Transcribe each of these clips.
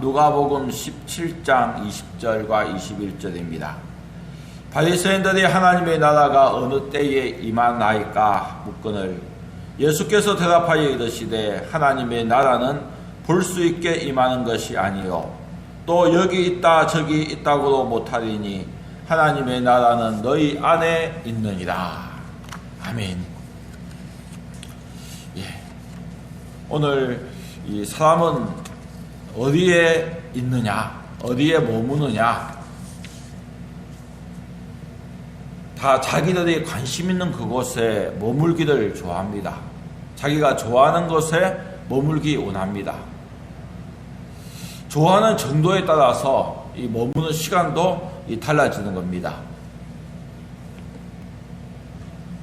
누가복음 17장 20절과 21절입니다. 바리새인들이 하나님의 나라가 어느 때에 임하나이까 묻거늘 예수께서 대답하여 이르시되 하나님의 나라는 볼 수 있게 임하는 것이 아니요 또 여기 있다 저기 있다고도 못하리니 하나님의 나라는 너희 안에 있느니라. 아멘. 예. 오늘 이 사람은 어디에 있느냐, 어디에 머무느냐, 다 자기들이 관심 있는 그곳에 머물기를 좋아합니다. 자기가 좋아하는 곳에 머물기 원합니다. 좋아하는 정도에 따라서 이 머무는 시간도 이 달라지는 겁니다.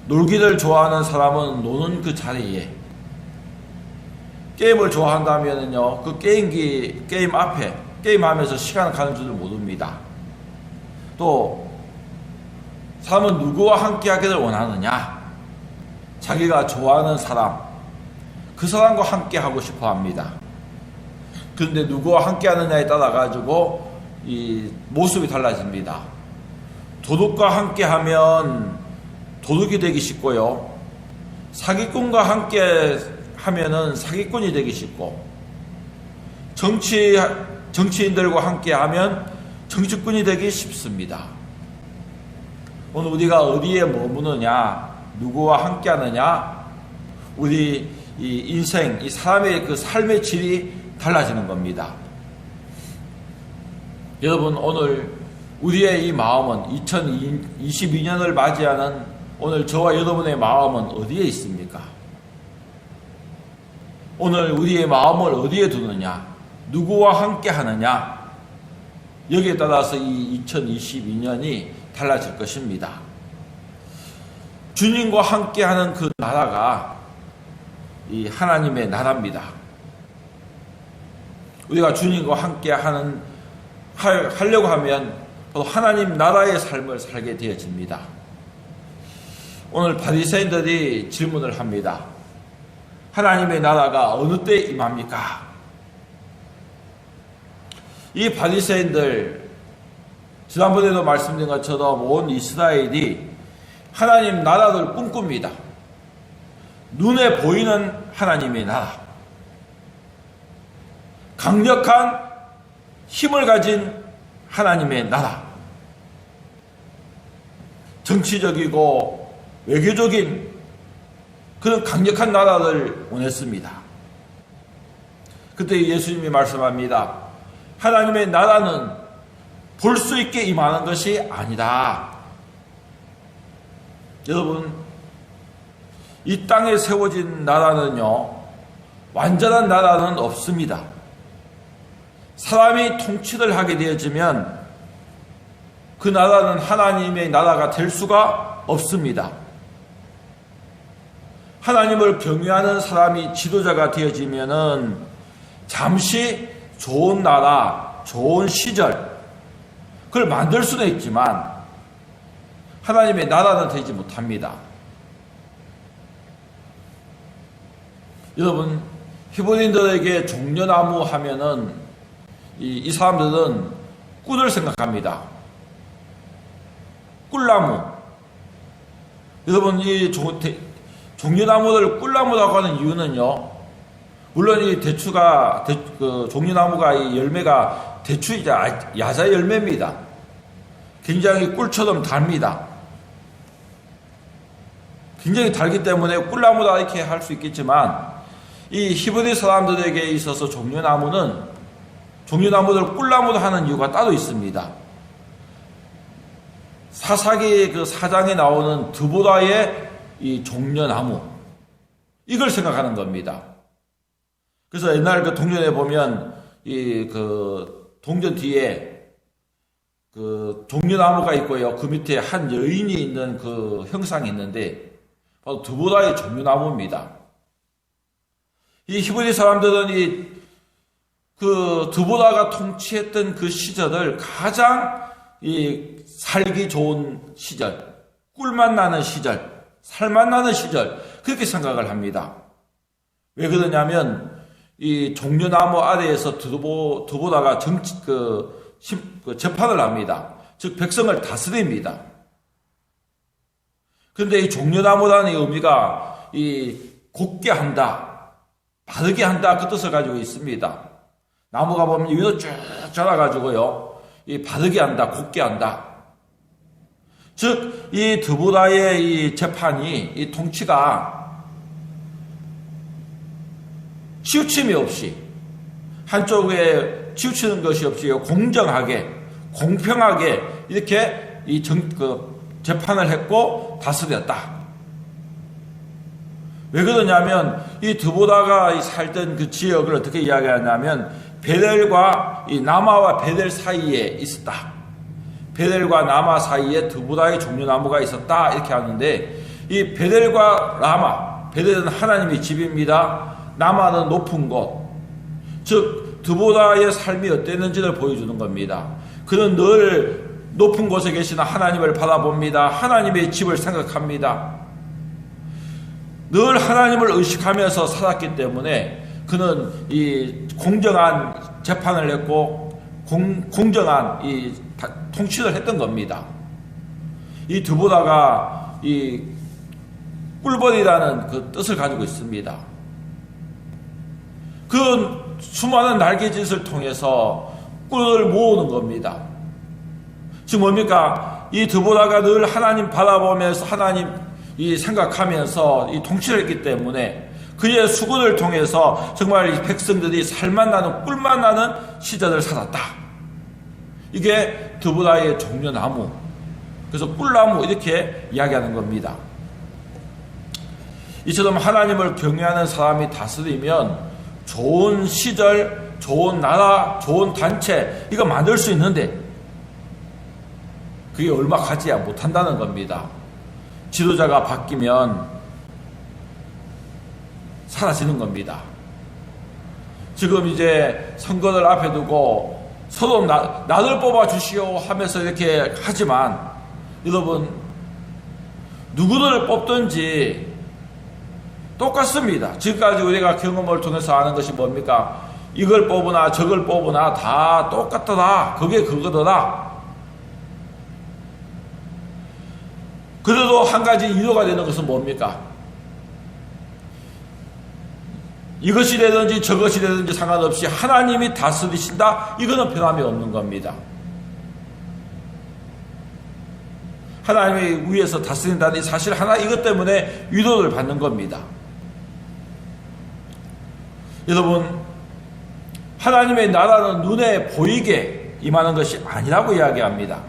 놀기를 좋아하는 사람은 노는 그 자리에 게임을 좋아한다면요, 그 게임기, 게임 앞에, 게임하면서 시간 가는 줄을 모릅니다. 또, 사람은 누구와 함께 하기를 원하느냐? 자기가 좋아하는 사람, 그 사람과 함께 하고 싶어 합니다. 그런데 누구와 함께 하느냐에 따라 가지고 이 모습이 달라집니다. 도둑과 함께 하면 도둑이 되기 쉽고요. 사기꾼과 함께 하면은 사기꾼이 되기 쉽고 정치 정치인들과 함께 하면 정치꾼이 되기 쉽습니다. 오늘 우리가 어디에 머무느냐, 누구와 함께 하느냐, 우리 이 인생, 이 사람의 그 삶의 질이 달라지는 겁니다. 여러분, 오늘 우리의 이 마음은 2022년을 맞이하는 오늘 저와 여러분의 마음은 어디에 있습니까? 오늘 우리의 마음을 어디에 두느냐, 누구와 함께 하느냐, 여기에 따라서 이 2022년이 달라질 것입니다. 주님과 함께 하는 그 나라가 이 하나님의 나라입니다. 우리가 주님과 함께 하는, 하려고 하면 하나님 나라의 삶을 살게 되어집니다. 오늘 바리새인들이 질문을 합니다. 하나님의 나라가 어느 때 임합니까? 이 바리새인들 지난번에도 말씀드린 것처럼 온 이스라엘이 하나님 나라를 꿈꿉니다. 눈에 보이는 하나님의 나라. 강력한 힘을 가진 하나님의 나라. 정치적이고 외교적인 그런 강력한 나라를 원했습니다. 그때 예수님이 말씀합니다. 하나님의 나라는 볼 수 있게 임하는 것이 아니다. 여러분, 이 땅에 세워진 나라는요, 완전한 나라는 없습니다. 사람이 통치를 하게 되어지면 그 나라는 하나님의 나라가 될 수가 없습니다. 하나님을 경외하는 사람이 지도자가 되어지면은 잠시 좋은 나라, 좋은 시절, 그걸 만들 수는 있지만 하나님의 나라는 되지 못합니다. 여러분, 히브리인들에게 종려나무 하면은 이, 이 사람들은 꿀을 생각합니다. 꿀나무. 여러분, 이 종, 종려나무를 꿀나무라고 하는 이유는요. 물론 이 대추가 대, 그 종려나무가 이 열매가 대추이자 야자 열매입니다. 굉장히 꿀처럼 답니다. 굉장히 달기 때문에 꿀나무다 이렇게 할 수 있겠지만 이 히브리 사람들에게 있어서 종려나무는 종려나무를 꿀나무로 하는 이유가 따로 있습니다. 사사기 그 사장에 나오는 드보라의 이 종려나무 이걸 생각하는 겁니다. 그래서 옛날 그 동전에 보면 이 그 동전 뒤에 그 종려나무가 있고요. 그 밑에 한 여인이 있는 그 형상이 있는데 바로 드보라의 종려나무입니다. 이 히브리 사람들은 이그 드보라가 통치했던 그 시절을 가장 이 살기 좋은 시절, 꿀맛 나는 시절, 살맛 나는 시절 그렇게 생각을 합니다. 왜 그러냐면 이 종려나무 아래에서 두보, 두보다가 정치, 그, 심- 그 재판을 합니다. 즉, 백성을 다스립니다. 그런데 이 종려나무라는 의미가 이 곱게 한다, 바르게 한다 그 뜻을 가지고 있습니다. 나무가 보면 위로 쭉 자라가지고요, 이 바르게 한다, 곱게 한다. 즉, 이 드보다의 이 재판이, 이 통치가 치우침이 없이, 한쪽에 치우치는 것이 없이 공정하게, 공평하게 이렇게 이 정, 그 재판을 했고 다스렸다. 왜 그러냐면 이 드보다가 이 살던 그 지역을 어떻게 이야기하냐면 베델과 이 나마와 베델 사이에 있었다. 베델과 나마 사이에 드보다의 종려나무가 있었다 이렇게 하는데 이 베델과 라마 베델은 하나님의 집입니다. 나마는 높은 곳. 즉 드보다의 삶이 어땠는지를 보여주는 겁니다. 그는 늘 높은 곳에 계시는 하나님을 바라봅니다. 하나님의 집을 생각합니다. 늘 하나님을 의식하면서 살았기 때문에 그는 이 공정한 재판을 했고 공, 공정한 이 다- 통치를 했던 겁니다. 이 드보다가 이 꿀벌이라는 그 뜻을 가지고 있습니다. 그 수많은 날개짓을 통해서 꿀을 모으는 겁니다. 지금 뭡니까? 이 드보다가 늘 하나님 바라보면서 하나님 이 생각하면서 이 통치를 했기 때문에 그의 수고를 통해서 정말 이 백성들이 살만 나는 꿀만 나는 시절을 살았다. 이게 드보다의 종려나무. 그래서 꿀나무 이렇게 이야기하는 겁니다. 이처럼 하나님을 경외하는 사람이 다스리면 좋은 시절, 좋은 나라, 좋은 단체 이거 만들 수 있는데 그게 얼마 가지 못한다는 겁니다. 지도자가 바뀌면 사라지는 겁니다. 지금 이제 선거를 앞에 두고 서로 나, 나를 뽑아 주시오 하면서 이렇게 하지만 여러분 누구를 뽑든지 똑같습니다. 지금까지 우리가 경험을 통해서 아는 것이 뭡니까? 이걸 뽑으나 저걸 뽑으나 다 똑같더라. 그게 그거더라. 그래도 한 가지 이유가 되는 것은 뭡니까? 이것이 되든지 저것이 되든지 상관없이 하나님이 다스리신다? 이거는 변함이 없는 겁니다. 하나님의 위에서 다스린다는 이 사실 하나 이것 때문에 위로를 받는 겁니다. 여러분, 하나님의 나라는 눈에 보이게 임하는 것이 아니라고 이야기합니다.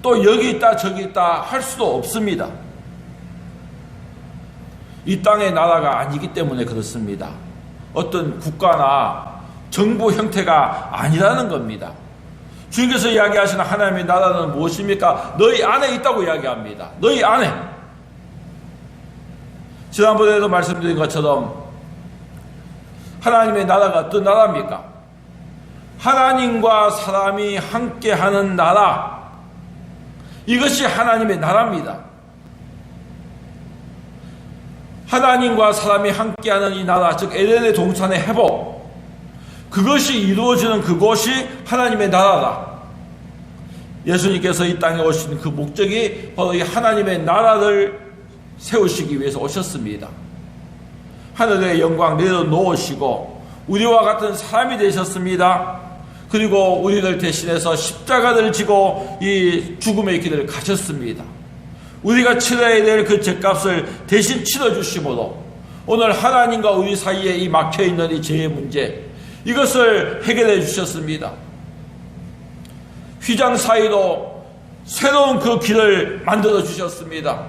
또 여기 있다 저기 있다 할 수도 없습니다. 이 땅의 나라가 아니기 때문에 그렇습니다. 어떤 국가나 정부 형태가 아니라는 겁니다. 주님께서 이야기하시는 하나님의 나라는 무엇입니까? 너희 안에 있다고 이야기합니다. 너희 안에. 지난번에도 말씀드린 것처럼 하나님의 나라가 어떤 나라입니까? 하나님과 사람이 함께하는 나라. 이것이 하나님의 나라입니다. 하나님과 사람이 함께하는 이 나라, 즉 에덴의 동산의 회복, 그것이 이루어지는 그곳이 하나님의 나라다. 예수님께서 이 땅에 오신 그 목적이 바로 이 하나님의 나라를 세우시기 위해서 오셨습니다. 하늘의 영광 내려놓으시고 우리와 같은 사람이 되셨습니다. 그리고 우리를 대신해서 십자가를 지고 이 죽음의 길을 가셨습니다. 우리가 치러야 될 그 죄값을 대신 치러주심으로 오늘 하나님과 우리 사이에 이 막혀있는 이 죄의 문제 이것을 해결해 주셨습니다. 휘장 사이로 새로운 그 길을 만들어 주셨습니다.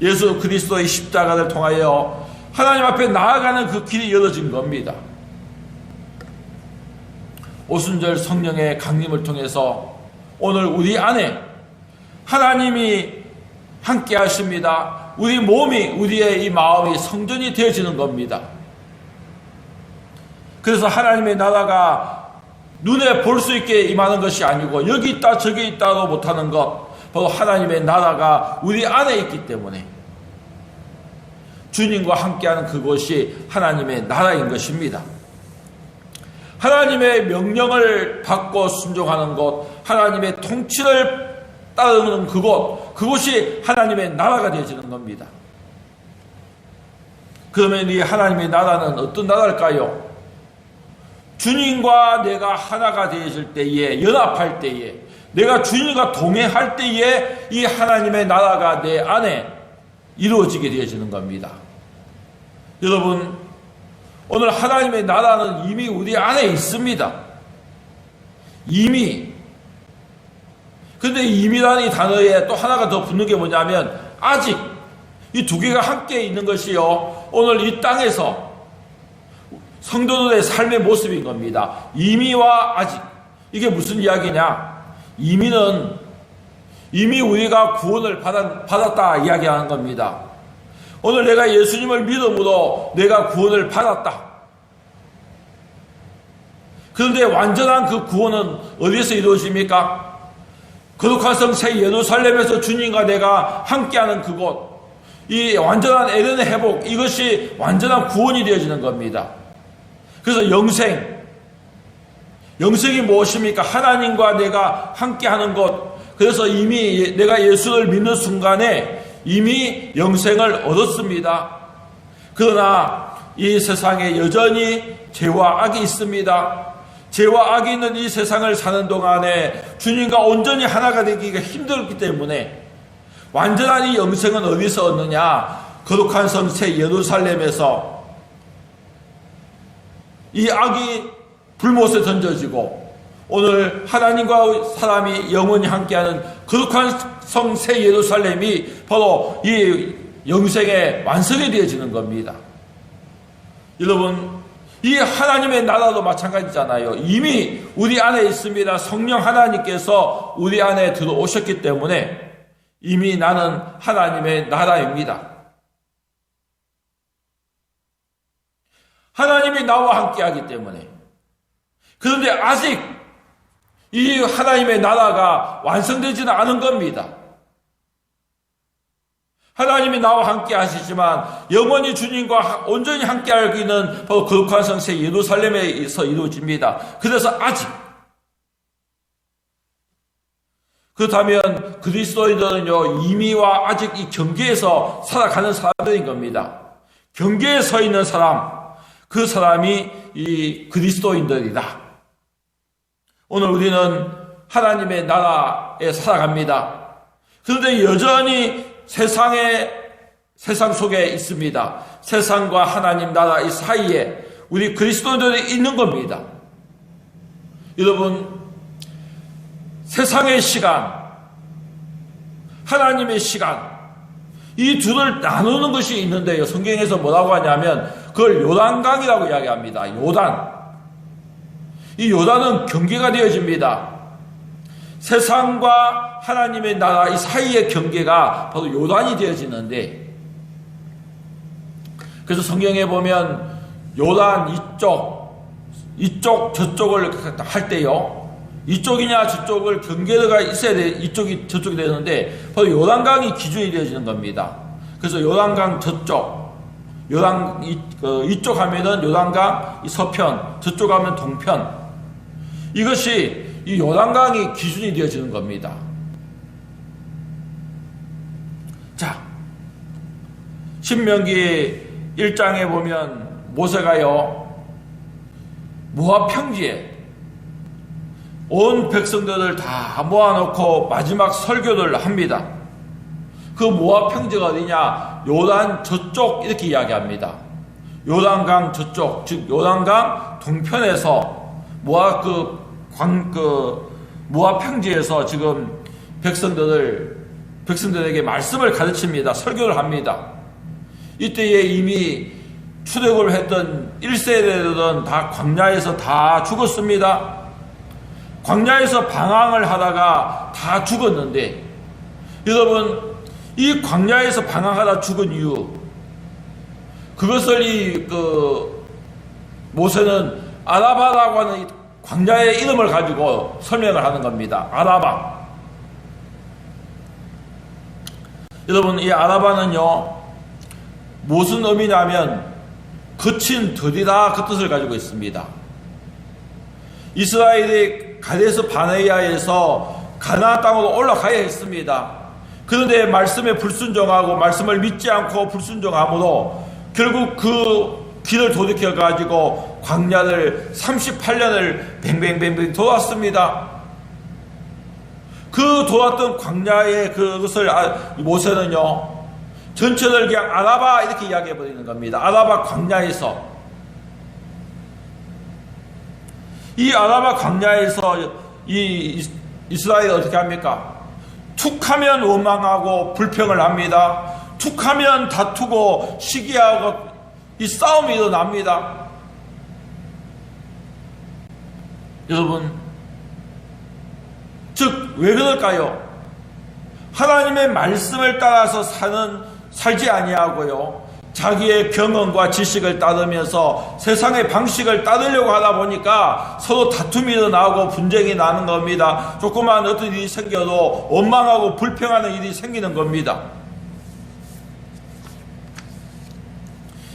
예수 그리스도의 십자가를 통하여 하나님 앞에 나아가는 그 길이 열어진 겁니다. 오순절 성령의 강림을 통해서 오늘 우리 안에 하나님이 함께 하십니다. 우리 몸이, 우리의 이 마음이 성전이 되어지는 겁니다. 그래서 하나님의 나라가 눈에 볼 수 있게 임하는 것이 아니고 여기 있다 저기 있다도 못하는 것 바로 하나님의 나라가 우리 안에 있기 때문에 주님과 함께하는 그것이 하나님의 나라인 것입니다. 하나님의 명령을 받고 순종하는 것, 하나님의 통치를 따르는 그곳, 그곳이 하나님의 나라가 되어지는 겁니다. 그러면 이 하나님의 나라는 어떤 나라일까요? 주님과 내가 하나가 되어질 때에, 연합할 때에, 내가 주님과 동행할 때에 이 하나님의 나라가 내 안에 이루어지게 되어지는 겁니다. 여러분, 오늘 하나님의 나라는 이미 우리 안에 있습니다. 이미. 근데 이미라는 이 단어에 또 하나가 더 붙는 게 뭐냐면, 아직 이 두 개가 함께 있는 것이요. 오늘 이 땅에서 성도들의 삶의 모습인 겁니다. 이미와 아직. 이게 무슨 이야기냐? 이미는 이미 우리가 구원을 받았, 받았다 이야기하는 겁니다. 오늘 내가 예수님을 믿음으로 내가 구원을 받았다. 그런데 완전한 그 구원은 어디서 이루어집니까? 거룩한 성새 예루살렘에서 주님과 내가 함께하는 그곳, 이 완전한 에덴의 회복, 이것이 완전한 구원이 되어지는 겁니다. 그래서 영생, 영생이 무엇입니까? 하나님과 내가 함께하는 것. 그래서 이미 내가 예수를 믿는 순간에 이미 영생을 얻었습니다. 그러나 이 세상에 여전히 죄와 악이 있습니다. 죄와 악이 있는 이 세상을 사는 동안에 주님과 온전히 하나가 되기가 힘들기 때문에 완전한 이 영생은 어디서 얻느냐? 거룩한 성체 예루살렘에서 이 악이 불못에 던져지고 오늘 하나님과 사람이 영원히 함께하는 거룩한 성새 예루살렘이 바로 이 영생의 완성이 되어지는 겁니다. 여러분, 이 하나님의 나라도 마찬가지잖아요. 이미 우리 안에 있습니다. 성령 하나님께서 우리 안에 들어오셨기 때문에 이미 나는 하나님의 나라입니다. 하나님이 나와 함께 하기 때문에. 그런데 아직 이 하나님의 나라가 완성되지는 않은 겁니다. 하나님이 나와 함께 하시지만 영원히 주님과 온전히 함께 하기는 바로 거룩한 성세 예루살렘에서 이루어집니다. 그래서 아직 그렇다면 그리스도인들은요 이미와 아직 이 경계에서 살아가는 사람들인 겁니다. 경계에 서 있는 사람, 그 사람이 이 그리스도인들이다. 오늘 우리는 하나님의 나라에 살아갑니다. 그런데 여전히 세상에 세상 속에 있습니다. 세상과 하나님 나라 이 사이에 우리 그리스도인들이 있는 겁니다. 여러분 세상의 시간, 하나님의 시간, 이 둘을 나누는 것이 있는데요. 성경에서 뭐라고 하냐면 그걸 요단강이라고 이야기합니다. 요단. 이 요단은 경계가 되어집니다. 세상과 하나님의 나라 이 사이의 경계가 바로 요단이 되어지는데 그래서 성경에 보면 요단 이쪽 이쪽 저쪽을 할 때요 이쪽이냐 저쪽을 경계가 있어야 돼 이쪽이 저쪽이 되는데 바로 요단강이 기준이 되어지는 겁니다. 그래서 요단강 저쪽 요단 이, 그, 이쪽 하면은 요단강 서편 저쪽 하면 동편 이것이 이 요단강이 기준이 되어지는 겁니다. 자 신명기 1장에 보면 모세가요 모압 평지에 온 백성들을 다 모아놓고 마지막 설교를 합니다. 그 모압 평지가 어디냐? 요단 저쪽 이렇게 이야기합니다. 요단강 저쪽, 즉 요단강 동편에서 모압 그 광, 그 모압 평지에서 지금 백성들을 백성들에게 말씀을 가르칩니다. 설교를 합니다. 이때에 이미 출애굽을 했던 1세대들은 다 광야에서 다 죽었습니다. 광야에서 방황을 하다가 다 죽었는데 여러분 이 광야에서 방황하다 죽은 이유 그것을 이 그 모세는 아라바라고 하는 광야의 이름을 가지고 설명을 하는 겁니다. 아라바. 여러분 이 아라바는요 무슨 의미냐면 거친 더디다 그 뜻을 가지고 있습니다. 이스라엘이 가데스 바네야에서 가나안 땅으로 올라가야 했습니다. 그런데 말씀에 불순종하고 말씀을 믿지 않고 불순종함으로 결국 그 길을 돌이켜 가지고 광야를 38년을 뱅뱅뱅뱅 돌았습니다. 그 돌았던 광야의 그것을 아- 모세는요 전체를 그냥 아라바 이렇게 이야기해 버리는 겁니다. 아라바 광야에서 이 아라바 광야에서 이 이스- 이스라엘이 어떻게 합니까? 툭하면 원망하고 불평을 합니다. 툭하면 다투고 시기하고 이 싸움이 일어납니다. 여러분, 즉, 왜 그럴까요? 하나님의 말씀을 따라서 사는, 살지 아니하고요. 자기의 경험과 지식을 따르면서 세상의 방식을 따르려고 하다 보니까 서로 다툼이 일어나고 분쟁이 나는 겁니다. 조그만 어떤 일이 생겨도 원망하고 불평하는 일이 생기는 겁니다.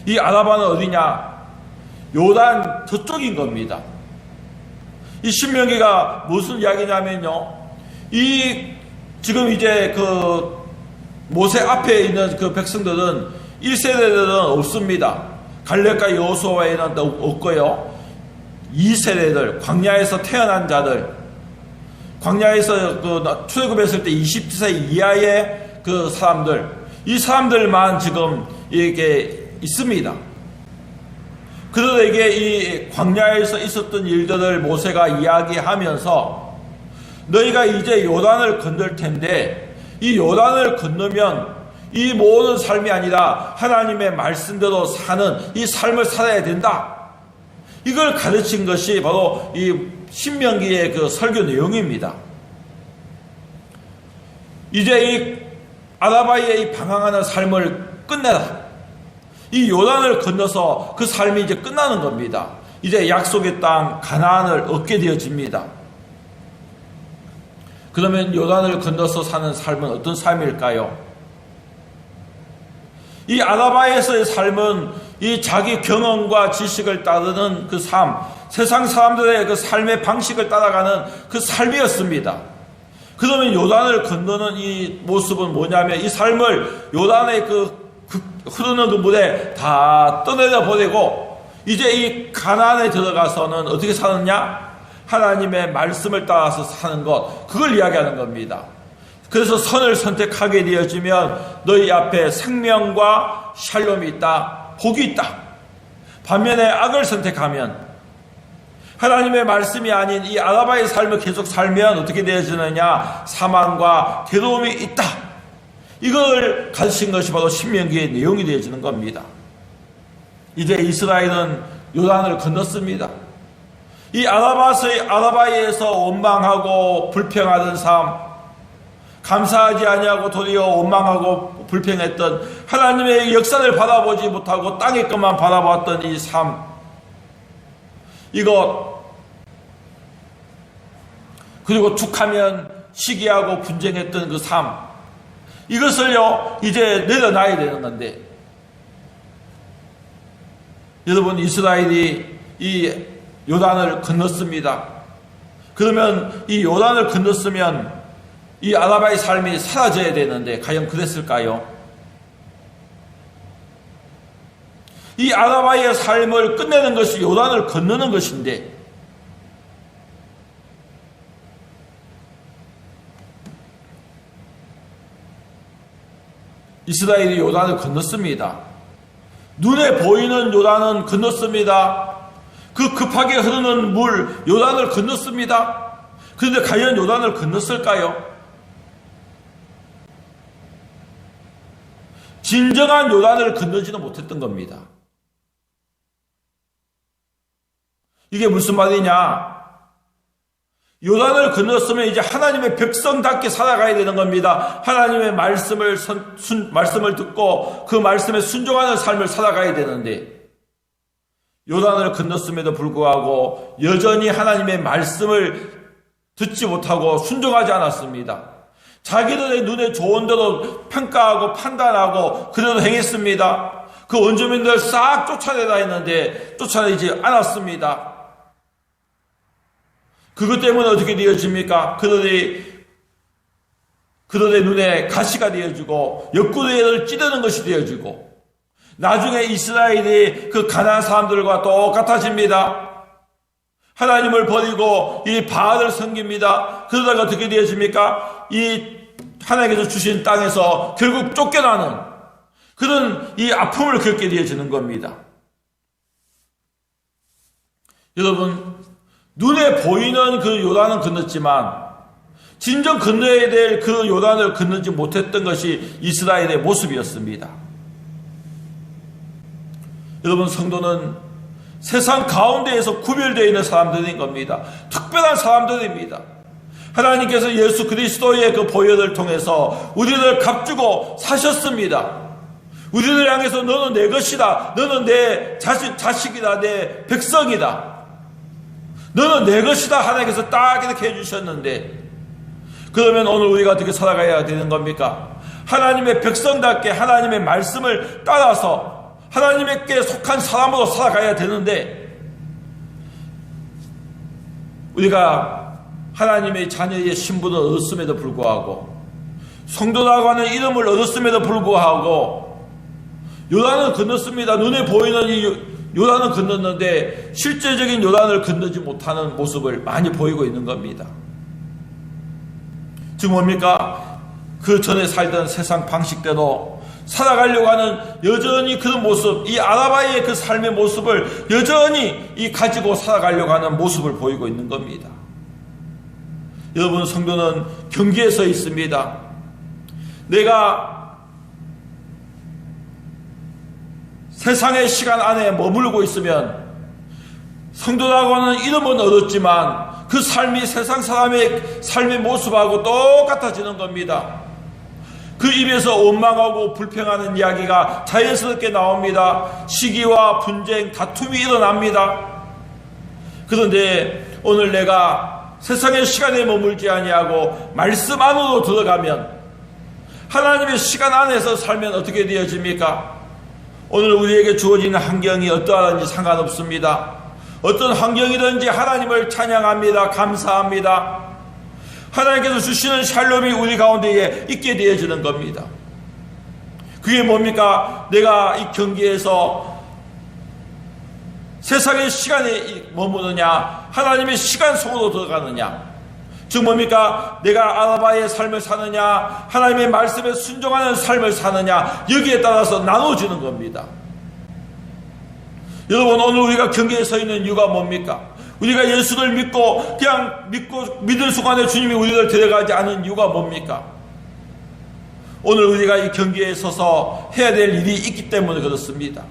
이 아라바는 어디냐? 요단 저쪽인 겁니다. 이 신명기가 무슨 이야기냐면요. 이 지금 이제 그 모세 앞에 있는 그 백성들은 1세대들은 없습니다. 갈렙과 여호수아에는 없고요. 2세대들 광야에서 태어난 자들 광야에서 그 출애굽했을 때 20세 이하의 그 사람들 이 사람들만 지금 이게 있습니다. 그들에게 이 광야에서 있었던 일들을 모세가 이야기하면서 너희가 이제 요단을 건널 텐데 이 요단을 건너면 이 모든 삶이 아니라 하나님의 말씀대로 사는 이 삶을 살아야 된다. 이걸 가르친 것이 바로 이 신명기의 그 설교 내용입니다. 이제 이 아라바이의 이 방황하는 삶을 끝내라. 이 요단을 건너서 그 삶이 이제 끝나는 겁니다. 이제 약속의 땅 가나안을 얻게 되어집니다. 그러면 요단을 건너서 사는 삶은 어떤 삶일까요? 이 아라바에서의 삶은 이 자기 경험과 지식을 따르는 그 삶, 세상 사람들의 그 삶의 방식을 따라가는 그 삶이었습니다. 그러면 요단을 건너는 이 모습은 뭐냐면 이 삶을 요단의 그, 그 흐르는 그 물에 다 떠내려 보내고 이제 이 가난에 들어가서는 어떻게 사느냐? 하나님의 말씀을 따라서 사는 것, 그걸 이야기하는 겁니다. 그래서 선을 선택하게 되어지면 너희 앞에 생명과 샬롬이 있다, 복이 있다. 반면에 악을 선택하면 하나님의 말씀이 아닌 이 아라바의 삶을 계속 살면 어떻게 되어지느냐? 사망과 괴로움이 있다. 이걸 가르친 것이 바로 신명기의 내용이 되어지는 겁니다. 이제 이스라엘은 요단을 건넜습니다. 이 아라바의 아라바이에서 원망하고 불평하던 삶, 감사하지 아니하고 도리어 원망하고 불평했던 하나님의 역사를 바라보지 못하고 땅의 것만 바라봤던 이 삶, 이것 그리고 툭하면 시기하고 분쟁했던 그 삶, 이것을요 이제 내려놔야 되는 건데 여러분 이스라엘이 이 요단을 건넜습니다. 그러면 이 요단을 건넜으면 이 아라바의 삶이 사라져야 되는데 과연 그랬을까요? 이 아라바의 삶을 끝내는 것이 요단을 건너는 것인데 이스라엘이 요단을 건넜습니다. 눈에 보이는 요단은 건넜습니다. 그 급하게 흐르는 물 요단을 건넜습니다. 그런데 과연 요단을 건넜을까요? 진정한 요단을 건너지는 못했던 겁니다. 이게 무슨 말이냐? 요단을 건넜으면 이제 하나님의 백성답게 살아가야 되는 겁니다. 하나님의 말씀을 선, 순, 말씀을 듣고 그 말씀에 순종하는 삶을 살아가야 되는데 요단을 건넜음에도 불구하고 여전히 하나님의 말씀을 듣지 못하고 순종하지 않았습니다. 자기들의 눈에 좋은 대로 평가하고 판단하고 그대로 행했습니다. 그 원주민들 싹 쫓아내다 했는데 쫓아내지 않았습니다. 그것 때문에 어떻게 되어집니까? 그들이 그들의 눈에 가시가 되어지고 옆구리를 찌르는 것이 되어지고 나중에 이스라엘이 그 가나안 사람들과 똑같아집니다. 하나님을 버리고 이 바알을 섬깁니다. 그러다가 어떻게 되어집니까? 이 하나님께서 주신 땅에서 결국 쫓겨나는 그런 이 아픔을 겪게 되어지는 겁니다. 여러분, 눈에 보이는 그 요단은 건넜지만 진정 건너야 될 그 요단을 건너지 못했던 것이 이스라엘의 모습이었습니다. 여러분, 성도는 세상 가운데에서 구별되어 있는 사람들인 겁니다. 특별한 사람들입니다. 하나님께서 예수 그리스도의 그 보혈을 통해서 우리를 값주고 사셨습니다. 우리를 향해서 너는 내 것이다. 너는 내 자식, 자식이다. 내 백성이다. 너는 내 것이다. 하나님께서 딱 이렇게 해주셨는데, 그러면 오늘 우리가 어떻게 살아가야 되는 겁니까? 하나님의 백성답게 하나님의 말씀을 따라서 하나님께 속한 사람으로 살아가야 되는데, 우리가 하나님의 자녀의 신분을 얻었음에도 불구하고, 성도라고 하는 이름을 얻었음에도 불구하고, 요단은 건넜습니다. 눈에 보이는 이 요단은 건넜는데 실제적인 요단을 건너지 못하는 모습을 많이 보이고 있는 겁니다. 지금 뭡니까? 그 전에 살던 세상 방식대로 살아가려고 하는 여전히 그런 모습, 이 아라바이의 그 삶의 모습을 여전히 이 가지고 살아가려고 하는 모습을 보이고 있는 겁니다. 여러분 성도는 경계에 서 있습니다. 내가 세상의 시간 안에 머물고 있으면 성도라고 하는 이름은 얻었지만 그 삶이 세상 사람의 삶의 모습하고 똑같아지는 겁니다. 그 입에서 원망하고 불평하는 이야기가 자연스럽게 나옵니다. 시기와 분쟁, 다툼이 일어납니다. 그런데 오늘 내가 세상의 시간에 머물지 아니하고 말씀 안으로 들어가면 하나님의 시간 안에서 살면 어떻게 되어집니까? 오늘 우리에게 주어지는 환경이 어떠하든지 상관없습니다. 어떤 환경이든지 하나님을 찬양합니다. 감사합니다. 하나님께서 주시는 샬롬이 우리 가운데에 있게 되어지는 겁니다. 그게 뭡니까? 내가 이 경기에서 세상의 시간에 머무느냐, 하나님의 시간 속으로 들어가느냐, 즉 뭡니까? 내가 아라바의 삶을 사느냐, 하나님의 말씀에 순종하는 삶을 사느냐, 여기에 따라서 나눠지는 겁니다. 여러분, 오늘 우리가 경계에 서 있는 이유가 뭡니까? 우리가 예수를 믿고, 그냥 믿고, 믿을 순간에 주님이 우리를 데려가지 않은 이유가 뭡니까? 오늘 우리가 이 경계에 서서 해야 될 일이 있기 때문에 그렇습니다.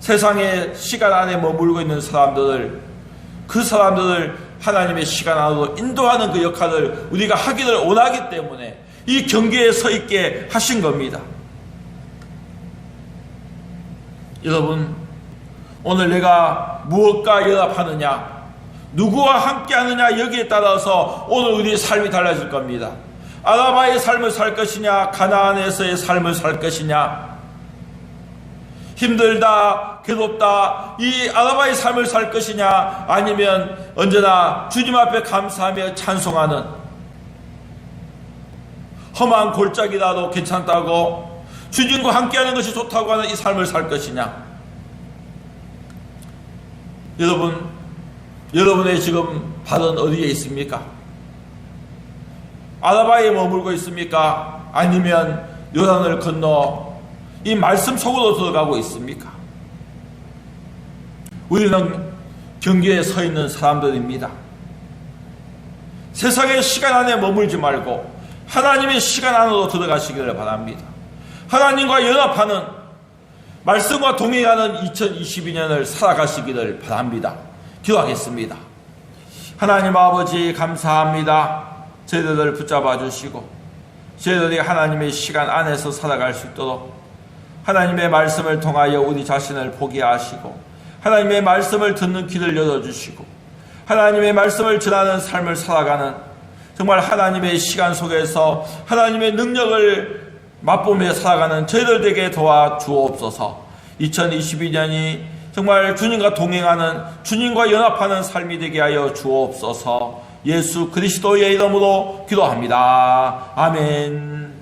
세상의 시간 안에 머물고 있는 사람들을, 그 사람들을 하나님의 시간 안으로 인도하는 그 역할을 우리가 하기를 원하기 때문에 이 경계에 서 있게 하신 겁니다. 여러분, 오늘 내가 무엇과 연합하느냐, 누구와 함께 하느냐 여기에 따라서 오늘 우리의 삶이 달라질 겁니다. 아라바의 삶을 살 것이냐, 가나안에서의 삶을 살 것이냐, 힘들다, 괴롭다, 이 아라바의 삶을 살 것이냐, 아니면 언제나 주님 앞에 감사하며 찬송하는 험한 골짜기라도 괜찮다고 주님과 함께하는 것이 좋다고 하는 이 삶을 살 것이냐. 여러분, 여러분의 지금 발은 어디에 있습니까? 아라바에 머물고 있습니까? 아니면 요단을 건너 이 말씀 속으로 들어가고 있습니까? 우리는 경계에 서 있는 사람들입니다. 세상의 시간 안에 머물지 말고 하나님의 시간 안으로 들어가시기를 바랍니다. 하나님과 연합하는 말씀과 동행하는 2022년을 살아가시기를 바랍니다. 기도하겠습니다. 하나님 아버지 감사합니다. 저희들을 붙잡아 주시고 저희들이 하나님의 시간 안에서 살아갈 수 있도록 하나님의 말씀을 통하여 우리 자신을 포기하시고 하나님의 말씀을 듣는 길을 열어주시고 하나님의 말씀을 전하는 삶을 살아가는 정말 하나님의 시간 속에서 하나님의 능력을 맛보며 살아가는 저희들 되게 도와 주옵소서 2022년이 정말 주님과 동행하는 주님과 연합하는 삶이 되게 하여 주옵소서 예수 그리스도의 이름으로 기도합니다. 아멘.